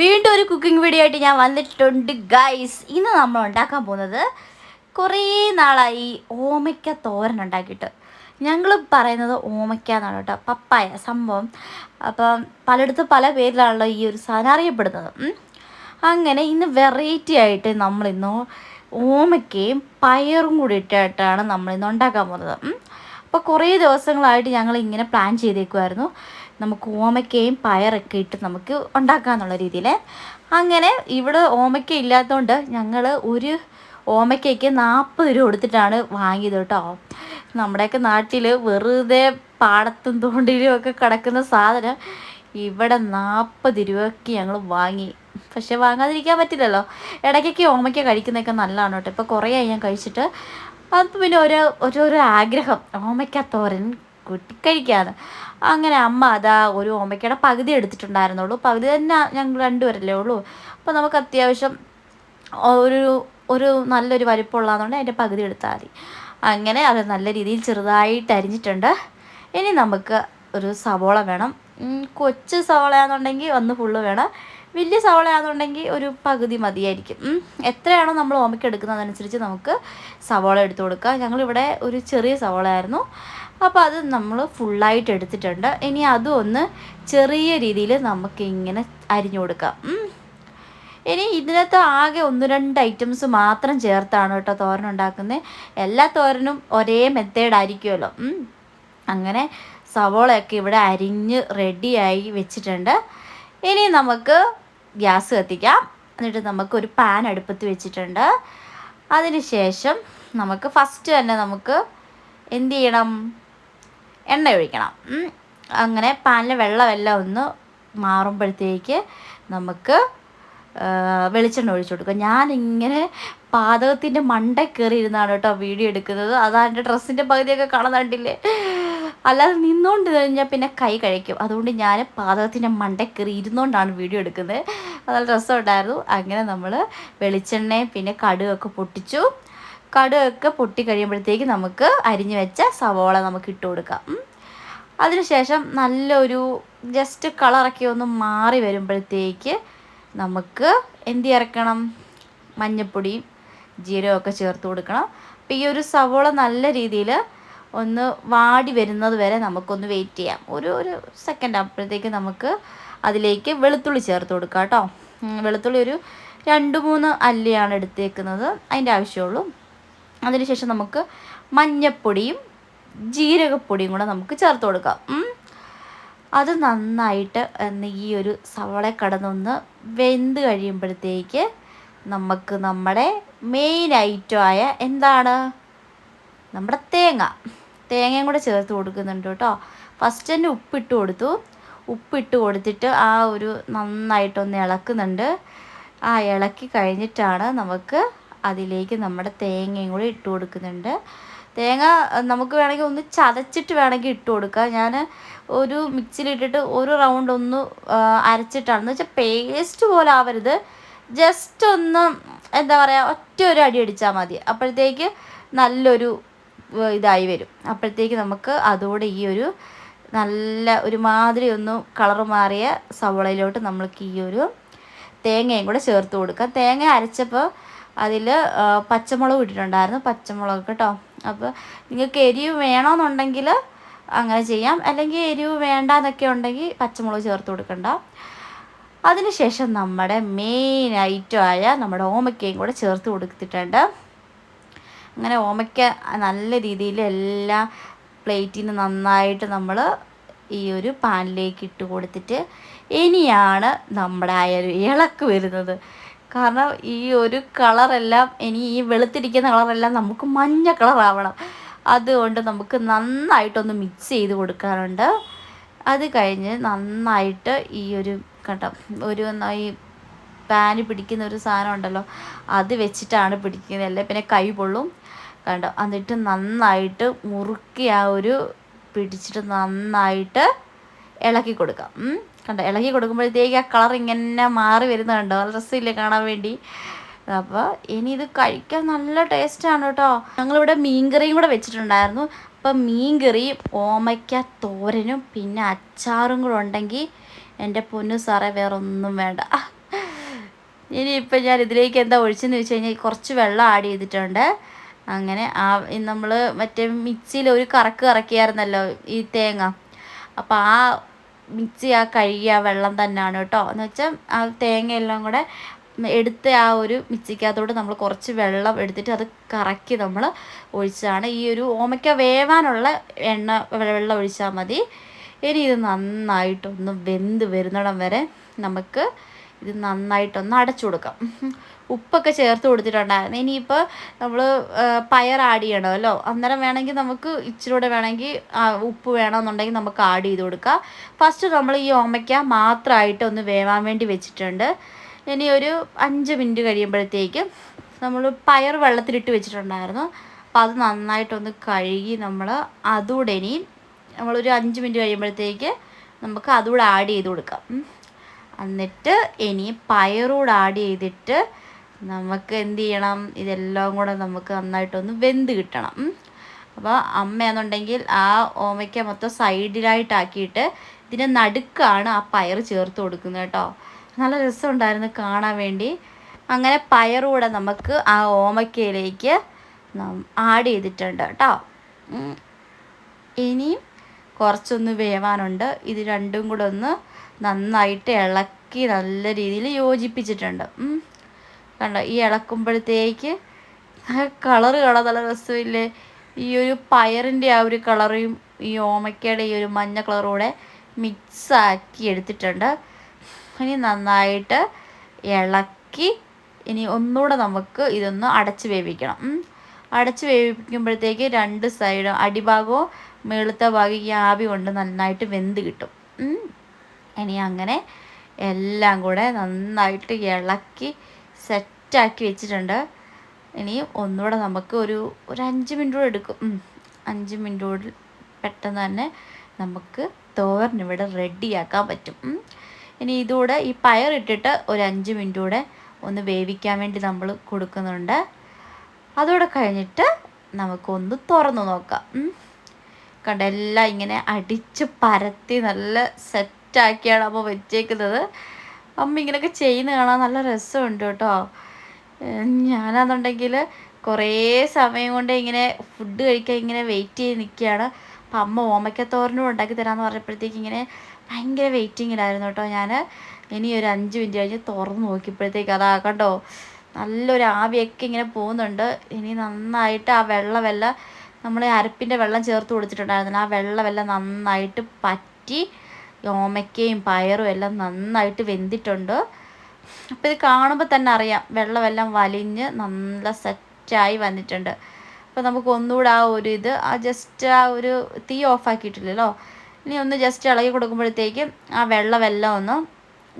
വീണ്ടും ഒരു cooking video ആയിട്ട് ഞാൻ വന്നിട്ടുണ്ട് ഗൈസ് ഇന്ന് നമ്മൾ ഉണ്ടാക്കാൻ പോകുന്നത് കുറേ നാളായി ഓമയ്ക്ക തോരൻ ഉണ്ടാക്കിയിട്ട്. ഞങ്ങൾ പറയുന്നത് ഓമയ്ക്ക എന്നാണ് കേട്ടോ. പപ്പായ സംഭവം. അപ്പം പലയിടത്തും പല പേരിലാണല്ലോ ഈ ഒരു സാധനം അറിയപ്പെടുന്നത്. അങ്ങനെ ഇന്ന് വെറൈറ്റി ആയിട്ട് നമ്മളിന്ന് ഓമയ്ക്കയും പയറും കൂടി ഇട്ടിട്ടാണ് നമ്മളിന്ന് ഉണ്ടാക്കാൻ പോകുന്നത്. അപ്പോൾ കുറേ ദിവസങ്ങളായിട്ട് ഞങ്ങൾ ഇങ്ങനെ പ്ലാൻ ചെയ്തേക്കുമായിരുന്നു നമുക്ക് ഓമയ്ക്കയും പയറൊക്കെ ഇട്ട് നമുക്ക് ഉണ്ടാക്കാന്നുള്ള രീതിയിൽ അങ്ങനെ ഇവിടെ ഓമയ്ക്ക ഇല്ലാത്തതുകൊണ്ട് ഞങ്ങൾ ഒരു ഓമയ്ക്കയ്ക്ക് നാൽപ്പത് രൂപ കൊടുത്തിട്ടാണ് വാങ്ങിയത് കേട്ടോ. നമ്മുടെയൊക്കെ നാട്ടിൽ വെറുതെ പാടത്തും തോണ്ടിലും ഒക്കെ കിടക്കുന്ന സാധനം ഇവിടെ നാൽപ്പത് രൂപയ്ക്ക് ഞങ്ങൾ വാങ്ങി. പക്ഷെ വാങ്ങാതിരിക്കാൻ പറ്റില്ലല്ലോ. ഇടയ്ക്കൊക്കെ ഓമയ്ക്ക കഴിക്കുന്നതൊക്കെ നല്ലതാണ് കേട്ടോ. ഇപ്പോൾ കുറേ ഞാൻ കഴിച്ചിട്ട്. അപ്പം പിന്നെ ഒരു ഒരു ആഗ്രഹം. ഓമയ്ക്ക തോരൻ കൂട്ടി കഴിക്കാന്ന്. അങ്ങനെ അമ്മ അതാ ഒരു ഓമയ്ക്കയുടെ പകുതി എടുത്തിട്ടുണ്ടായിരുന്നുള്ളൂ. പകുതി തന്നെ ഞങ്ങൾ രണ്ടുപേരല്ലേ ഉള്ളൂ. അപ്പോൾ നമുക്ക് അത്യാവശ്യം ഒരു ഒരു നല്ലൊരു വലിപ്പമുള്ളതുകൊണ്ട് അതിന്റെ പകുതി എടുത്താൽ മതി. അങ്ങനെ അത് നല്ല രീതിയിൽ ചെറുതായിട്ട് അരിഞ്ഞിട്ടുണ്ട്. ഇനി നമുക്ക് ഒരു സവോള വേണം. കൊച്ച് സവോളയാണെന്നുണ്ടെങ്കിൽ ഒന്ന് ഫുള്ള് വേണം. വലിയ സവോളയാണെന്നുണ്ടെങ്കിൽ ഒരു പകുതി മതിയായിരിക്കും. എത്രയാണോ നമ്മൾ ഓമയ്ക്ക് എടുക്കുന്നതനുസരിച്ച് നമുക്ക് സവോള എടുത്തു കൊടുക്കുക ഞങ്ങളിവിടെ ഒരു ചെറിയ സവോളയായിരുന്നു. അപ്പോൾ അത് നമ്മൾ ഫുള്ളായിട്ട് എടുത്തിട്ടുണ്ട്. ഇനി അതും ഒന്ന് ചെറിയ രീതിയിൽ നമുക്ക് ഇങ്ങനെ അരിഞ്ഞു കൊടുക്കാം. ഇനി ഇതിനകത്ത് ആകെ ഒന്ന് രണ്ട് ഐറ്റംസ് മാത്രം ചേർത്താണ് കേട്ടോ തോരൻ ഉണ്ടാക്കുന്നത്. എല്ലാ തോരനും ഒരേ മെത്തേഡ് ആയിരിക്കുമല്ലോ. അങ്ങനെ സവോളയൊക്കെ ഇവിടെ അരിഞ്ഞ് റെഡിയായി വെച്ചിട്ടുണ്ട്. ഇനി നമുക്ക് ഗ്യാസ് കത്തിക്കാം. എന്നിട്ട് നമുക്കൊരു പാൻ അടുപ്പത്ത് വെച്ചിട്ടുണ്ട്. അതിന് ശേഷം നമുക്ക് ഫസ്റ്റ് തന്നെ നമുക്ക് എന്ത് ചെയ്യണം? എണ്ണ ഒഴിക്കണം. അങ്ങനെ പാനിൽ വെള്ളമെല്ലാം ഒന്ന് മാറുമ്പോഴത്തേക്ക് നമുക്ക് വെളിച്ചെണ്ണ ഒഴിച്ചു കൊടുക്കുക. ഞാനിങ്ങനെ പാതകത്തിന്റെ മണ്ട കയറി ഇരുന്നാണ് കേട്ടോ വീഡിയോ എടുക്കുന്നത്. അതാ എന്റെ ഡ്രസ്സിന്റെ പകുതിയൊക്കെ കാണുന്നുണ്ടില്ലേ അല്ലാതെ നിന്നുകൊണ്ട് കഴിഞ്ഞാൽ പിന്നെ കൈ കഴിക്കും. അതുകൊണ്ട് ഞാൻ പാതകത്തിന്റെ മണ്ട കയറി ഇരുന്നുകൊണ്ടാണ് വീഡിയോ എടുക്കുന്നത്. അത് നല്ല രസമുണ്ടായിരുന്നു. അങ്ങനെ നമ്മൾ വെളിച്ചെണ്ണയും പിന്നെ കടുകൊക്കെ പൊട്ടിച്ചു. കടുകൊക്കെ പൊട്ടി കഴിയുമ്പോഴത്തേക്ക് നമുക്ക് അരിഞ്ഞു വെച്ച സവോള നമുക്ക് ഇട്ട് കൊടുക്കാം. അതിനുശേഷം നല്ലൊരു ജസ്റ്റ് കളറൊക്കെ ഒന്ന് മാറി വരുമ്പോഴത്തേക്ക് നമുക്ക് എന്ത് ഇറക്കണം മഞ്ഞപ്പൊടിയും ജീരകമൊക്കെ ചേർത്ത് കൊടുക്കണം. അപ്പോൾ ഈ ഒരു സവോള നല്ല രീതിയിൽ ഒന്ന് വാടി വരുന്നത് വരെ നമുക്കൊന്ന് വെയിറ്റ് ചെയ്യാം. ഒരു ഒരു സെക്കൻഡ് അപ്പോഴത്തേക്ക് നമുക്ക് അതിലേക്ക് വെളുത്തുള്ളി ചേർത്ത് കൊടുക്കാം കേട്ടോ. വെളുത്തുള്ളി ഒരു രണ്ട് മൂന്ന് അല്ലിയാണ് എടുത്തേക്കുന്നത്. അതിന്റെ ആവശ്യമുള്ളൂ. അതിനുശേഷം നമുക്ക് മഞ്ഞപ്പൊടിയും ജീരകപ്പൊടിയും കൂടെ നമുക്ക് ചേർത്ത് കൊടുക്കാം. അത് നന്നായിട്ട് ഈ ഒരു സവളെ കടന്നൊന്ന് വെന്ത് കഴിയുമ്പോഴത്തേക്ക് നമുക്ക് നമ്മുടെ മെയിൻ ഐറ്റമായ എന്താണ്? നമ്മുടെ തേങ്ങ. തേങ്ങയും കൂടെ ചേർത്ത് കൊടുക്കുന്നുണ്ട് കേട്ടോ. ഫസ്റ്റ് തന്നെ ഉപ്പിട്ട് കൊടുത്തു. ഉപ്പിട്ട് കൊടുത്തിട്ട് ആ ഒരു നന്നായിട്ടൊന്ന് ഇളക്കുന്നുണ്ട്. ആ ഇളക്കി കഴിഞ്ഞിട്ടാണ് നമുക്ക് അതിലേക്ക് നമ്മുടെ തേങ്ങയും കൂടി ഇട്ട് കൊടുക്കുന്നുണ്ട്. തേങ്ങ നമുക്ക് വേണമെങ്കിൽ ഒന്ന് ചതച്ചിട്ട് വേണമെങ്കിൽ ഇട്ട് കൊടുക്കുക ഞാൻ ഒരു മിക്സിയിലിട്ടിട്ട് ഒരു റൗണ്ട് ഒന്ന് അരച്ചിട്ടാണ്. എന്ന് വെച്ചാൽ പേസ്റ്റ് പോലെ ആവരുത്. ജസ്റ്റ് ഒന്ന് എന്താ പറയുക ഒറ്റ ഒരു അടി അടിച്ചാൽ മതി. അപ്പോഴത്തേക്ക് നല്ലൊരു ഇതായി വരും. അപ്പോഴത്തേക്ക് നമുക്ക് അതോടെ ഈ ഒരു നല്ല ഒരു മാതിരി ഒന്ന് കളർ മാറിയ സവോളയിലോട്ട് നമ്മൾക്ക് ഈ ഒരു തേങ്ങയും കൂടെ ചേർത്ത് കൊടുക്കാം. തേങ്ങ അരച്ചപ്പോൾ അതിൽ പച്ചമുളക് ഇട്ടിട്ടുണ്ടായിരുന്നു പച്ചമുളക് കേട്ടോ. അപ്പോൾ നിങ്ങൾക്ക് എരിവ് വേണമെന്നുണ്ടെങ്കിൽ അങ്ങനെ ചെയ്യാം. അല്ലെങ്കിൽ എരിവ് വേണ്ട എന്നൊക്കെ ഉണ്ടെങ്കിൽ പച്ചമുളക് ചേർത്ത് കൊടുക്കണ്ട. അതിനുശേഷം നമ്മുടെ മെയിൻ ഐറ്റമായ നമ്മുടെ ഓമയ്ക്കയും കൂടെ ചേർത്ത് കൊടുത്തിട്ടുണ്ട്. അങ്ങനെ ഓമയ്ക്ക നല്ല രീതിയിൽ എല്ലാ പ്ലേറ്റിന് നന്നായിട്ട് നമ്മൾ ഈ ഒരു പാനിലേക്ക് ഇട്ട് കൊടുത്തിട്ട് ഇനിയാണ് നമ്മുടെ ആ ഒരു ഇളക്ക് വരുന്നത്. കാരണം ഈ ഒരു കളറെല്ലാം ഇനി ഈ വെളുത്തിരിക്കുന്ന കളറെല്ലാം നമുക്ക് മഞ്ഞ കളറാവണം. അതുകൊണ്ട് നമുക്ക് നന്നായിട്ടൊന്ന് മിക്സ് ചെയ്ത് കൊടുക്കാറുണ്ട്. അത് കഴിഞ്ഞ് നന്നായിട്ട് ഈ ഒരു കണ്ടോ ഒരു നന്നായി പാന് പിടിക്കുന്ന ഒരു സാധനം ഉണ്ടല്ലോ അത് വെച്ചിട്ടാണ് പിടിക്കുന്നത്. അല്ലേ? പിന്നെ കൈ പൊള്ളും. കണ്ടോ? എന്നിട്ട് നന്നായിട്ട് മുറുക്കി ആ ഒരു പിടിച്ചിട്ട് നന്നായിട്ട് ഇളക്കി കൊടുക്കാം. കണ്ടോ ഇളകി കൊടുക്കുമ്പോഴത്തേക്ക് ആ കളർ ഇങ്ങനെ മാറി വരുന്നുണ്ടോ നല്ല രസമില്ലേ കാണാൻ വേണ്ടി. അപ്പോൾ ഇനി ഇത് കഴിക്കാൻ നല്ല ടേസ്റ്റാണ് കേട്ടോ. ഞങ്ങളിവിടെ മീൻകറിയും കൂടെ വെച്ചിട്ടുണ്ടായിരുന്നു. അപ്പം മീൻകറിയും ഓമയ്ക്ക തോരനും പിന്നെ അച്ചാറും കൂടെ ഉണ്ടെങ്കിൽ എന്റെ പൊന്നു സാറേ വേറെ ഒന്നും വേണ്ട. ഇനിയിപ്പോൾ ഞാൻ ഇതിലേക്ക് എന്താ ഒഴിച്ചെന്ന് വെച്ച് കഴിഞ്ഞാൽ കുറച്ച് വെള്ളം ആഡ് ചെയ്തിട്ടുണ്ട്. അങ്ങനെ ആ നമ്മൾ മറ്റേ മിക്സിയിൽ ഒരു കറക്ക് കറക്കിയായിരുന്നല്ലോ ഈ തേങ്ങ. അപ്പോൾ ആ മിക്സി ചെയ്യാൻ കഴുകിയ വെള്ളം തന്നെയാണ് കേട്ടോ. എന്ന് വെച്ചാൽ ആ തേങ്ങ എല്ലാം കൂടെ എടുത്ത ആ ഒരു മിക്സിക്കകത്തോട്ട് നമ്മൾ കുറച്ച് വെള്ളം എടുത്തിട്ട് അത് കറക്കി നമ്മൾ ഒഴിച്ചാണ്. ഈ ഒരു ഓമയ്ക്ക വേവാനുള്ള എണ്ണ വെള്ളം ഒഴിച്ചാൽ മതി. ഇനി ഇത് നന്നായിട്ടൊന്ന് വെന്ത് വരുന്നിടം വരെ നമുക്ക് ഇത് നന്നായിട്ടൊന്ന് അടച്ചു കൊടുക്കാം. ഉപ്പൊക്കെ ചേർത്ത് കൊടുത്തിട്ടുണ്ടായിരുന്നു. ഇനിയിപ്പോൾ നമ്മൾ പയർ ആഡ് ചെയ്യണമല്ലോ അന്നേരം വേണമെങ്കിൽ നമുക്ക് ഇച്ചിരി കൂടെ വേണമെങ്കിൽ ഉപ്പ് വേണമെന്നുണ്ടെങ്കിൽ നമുക്ക് ആഡ് ചെയ്ത് കൊടുക്കാം. ഫസ്റ്റ് നമ്മൾ ഈ ഓമയ്ക്ക മാത്രമായിട്ട് ഒന്ന് വേവാൻ വേണ്ടി വെച്ചിട്ടുണ്ട്. ഇനി ഒരു അഞ്ച് മിനിറ്റ് കഴിയുമ്പോഴത്തേക്ക് നമ്മൾ പയർ വെള്ളത്തിലിട്ട് വെച്ചിട്ടുണ്ടായിരുന്നു. അപ്പോൾ അത് നന്നായിട്ടൊന്ന് കഴുകി നമ്മൾ അതുകൂടെ ഇനി നമ്മളൊരു അഞ്ച് മിനിറ്റ് കഴിയുമ്പോഴത്തേക്ക് നമുക്ക് അതുകൂടെ ആഡ് ചെയ്ത് കൊടുക്കാം. എന്നിട്ട് ഇനി പയറൂടെ ആഡ് ചെയ്തിട്ട് നമുക്ക് എന്ത് ചെയ്യണം? ഇതെല്ലാം കൂടെ നമുക്ക് നന്നായിട്ടൊന്ന് വെന്ത് കിട്ടണം. അപ്പോൾ അമ്മയാണെന്നുണ്ടെങ്കിൽ ആ ഓമയ്ക്ക മൊത്തം സൈഡിലായിട്ടാക്കിയിട്ട് ഇതിന്റെ നടുക്കാണ് ആ പയർ ചേർത്ത് കൊടുക്കുന്നത് കേട്ടോ. നല്ല രസമുണ്ടായിരുന്നു കാണാൻ വേണ്ടി. അങ്ങനെ പയറൂടെ നമുക്ക് ആ ഓമയ്ക്കയിലേക്ക് ആഡ് ചെയ്തിട്ടുണ്ട് കേട്ടോ. ഇനിയും കുറച്ചൊന്ന് വേവാനുണ്ട്. ഇത് രണ്ടും കൂടെ ഒന്ന് നന്നായിട്ട് ഇളക്കി നല്ല രീതിയിൽ യോജിപ്പിച്ചിട്ടുണ്ട്. കണ്ടോ ഈ ഇളക്കുമ്പോഴത്തേക്ക് കളറ് കാണാൻ നല്ല രസമില്ലേ? ഈ ഒരു പയറിന്റെ ആ ഒരു കളറും ഈ ഓമയ്ക്കയുടെ ഈ ഒരു മഞ്ഞ കളറും കൂടെ മിക്സാക്കി എടുത്തിട്ടുണ്ട്. ഇനി നന്നായിട്ട് ഇളക്കി ഇനി ഒന്നുകൂടെ നമുക്ക് ഇതൊന്ന് അടച്ച് വേവിക്കണം. അടച്ച് വേവിക്കുമ്പോഴത്തേക്ക് രണ്ട് സൈഡും അടിഭാഗവും മേളത്തെ ഭാഗം ഈ ആവി കൊണ്ട് നന്നായിട്ട് വെന്ത് കിട്ടും. ഇനി അങ്ങനെ എല്ലാം കൂടെ നന്നായിട്ട് ഇളക്കി സെറ്റാക്കി വെച്ചിട്ടുണ്ട്. ഇനി ഒന്നുകൂടെ നമുക്ക് ഒരു ഒരു അഞ്ച് മിനിറ്റ് എടുക്കും. അഞ്ച് മിനിറ്റ് പെട്ടെന്ന് തന്നെ നമുക്ക് തോരനിവിടെ റെഡിയാക്കാൻ പറ്റും. ഇനി ഇതുകൂടെ ഈ പയറിട്ടിട്ട് ഒരു അഞ്ച് മിനിറ്റ് കൂടെ ഒന്ന് വേവിക്കാൻ വേണ്ടി നമ്മൾ കൊടുക്കുന്നുണ്ട്. അതോടെ കഴിഞ്ഞിട്ട് നമുക്കൊന്ന് തുറന്നു നോക്കാം. കണ്ട? എല്ലാം ഇങ്ങനെ അടിച്ച് പരത്തി നല്ല സെറ്റാക്കിയാണ് അപ്പോൾ വെച്ചേക്കുന്നത്. അമ്മ ഇങ്ങനെയൊക്കെ ചെയ്യുന്ന കാണാൻ നല്ല രസമുണ്ട് കേട്ടോ. ഞാനാണെന്നുണ്ടെങ്കിൽ കുറേ സമയം കൊണ്ട് ഇങ്ങനെ ഫുഡ് കഴിക്കാൻ ഇങ്ങനെ വെയിറ്റ് ചെയ്ത് നിൽക്കുകയാണ്. അപ്പം അമ്മ ഓമയ്ക്കത്തോരനും ഉണ്ടാക്കി തരാമെന്ന് പറഞ്ഞപ്പോഴത്തേക്ക് ഇങ്ങനെ ഭയങ്കര വെയിറ്റിങ്ങിലായിരുന്നു കേട്ടോ ഞാൻ ഇനി ഒരു അഞ്ച് മിനിറ്റ് കഴിഞ്ഞ് തുറന്ന് നോക്കിയപ്പോഴത്തേക്ക് അതാ കണ്ടോ നല്ലൊരു ആവിയൊക്കെ ഇങ്ങനെ പോകുന്നുണ്ട്. ഇനി നന്നായിട്ട് ആ വെള്ളമെല്ലാം നമ്മൾ അരപ്പിന്റെ വെള്ളം ചേർത്ത് കൊടുത്തിട്ടുണ്ടായിരുന്നില്ല ആ വെള്ളമെല്ലാം നന്നായിട്ട് പറ്റി ഓമയ്ക്കയും പയറും എല്ലാം നന്നായിട്ട് വെന്തിട്ടുണ്ട്. അപ്പോൾ ഇത് കാണുമ്പോൾ തന്നെ അറിയാം വെള്ളമെല്ലാം വലിഞ്ഞ് നല്ല സെറ്റായി വന്നിട്ടുണ്ട്. അപ്പോൾ നമുക്ക് ഒന്നുകൂടെ ആ ഒരു ഇത് ആ ജസ്റ്റ് ആ ഒരു തീ ഓഫാക്കിയിട്ടില്ലല്ലോ. ഇനി ഒന്ന് ജസ്റ്റ് ഇളകി കൊടുക്കുമ്പോഴത്തേക്കും ആ വെള്ളമെല്ലാം ഒന്ന്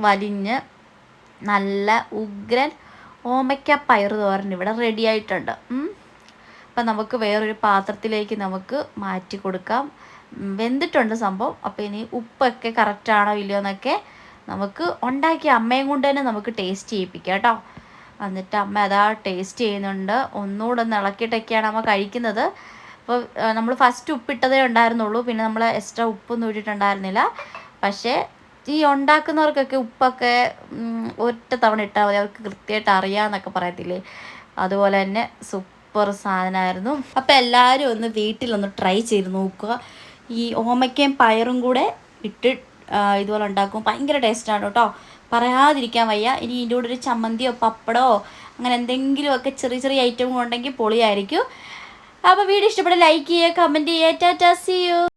വലിഞ്ഞ് നല്ല ഉഗ്രൻ ഓമയ്ക്ക പയർ തോരൻ ഇവിടെ റെഡി ആയിട്ടുണ്ട്. അപ്പം നമുക്ക് വേറൊരു പാത്രത്തിലേക്ക് നമുക്ക് മാറ്റി കൊടുക്കാം. വെന്തിട്ടുണ്ട് സംഭവം. അപ്പോൾ ഇനി ഉപ്പൊക്കെ കറക്റ്റാണോ ഇല്ലയോ എന്നൊക്കെ നമുക്ക് ഉണ്ടാക്കിയ അമ്മയും കൊണ്ട് തന്നെ നമുക്ക് ടേസ്റ്റ് ചെയ്യിപ്പിക്കാം കേട്ടോ. എന്നിട്ട് അമ്മ അതാ ടേസ്റ്റ് ചെയ്യുന്നുണ്ട്. ഒന്നുകൂടെ ഒന്ന് ഇളക്കിയിട്ടൊക്കെയാണ് അമ്മ കഴിക്കുന്നത്. അപ്പോൾ നമ്മൾ ഫസ്റ്റ് ഉപ്പിട്ടതേ ഉണ്ടായിരുന്നുള്ളൂ. പിന്നെ നമ്മൾ എക്സ്ട്രാ ഉപ്പൊന്നും ഇട്ടിട്ടുണ്ടായിരുന്നില്ല. പക്ഷേ ഈ ഉണ്ടാക്കുന്നവർക്കൊക്കെ ഉപ്പൊക്കെ ഒറ്റ തവണ ഇട്ടാൽ മതി. അവർക്ക് കൃത്യമായിട്ട് അറിയാമെന്നൊക്കെ പറയത്തില്ലേ? അതുപോലെ തന്നെ സൂപ്പർ സാധനമായിരുന്നു. അപ്പോൾ എല്ലാവരും ഒന്ന് വീട്ടിലൊന്ന് ട്രൈ ചെയ്ത് നോക്കുക. ഈ ഓമയ്ക്കയും പയറും കൂടെ ഇട്ട് ഇതുപോലെ ഉണ്ടാക്കും. ഭയങ്കര ടേസ്റ്റാണ് കേട്ടോ. പറയാതിരിക്കാൻ വയ്യ. ഇനി ഇതിന്റെ കൂടെ ഒരു ചമ്മന്തിയോ പപ്പടമോ അങ്ങനെ എന്തെങ്കിലുമൊക്കെ ചെറിയ ചെറിയ ഐറ്റം ഉണ്ടെങ്കിൽ പൊളിയായിരിക്കും. അപ്പോൾ വീഡിയോ ഇഷ്ടപ്പെട്ട ലൈക്ക് ചെയ്യുക കമന്റ് ചെയ്യുക. Tata C U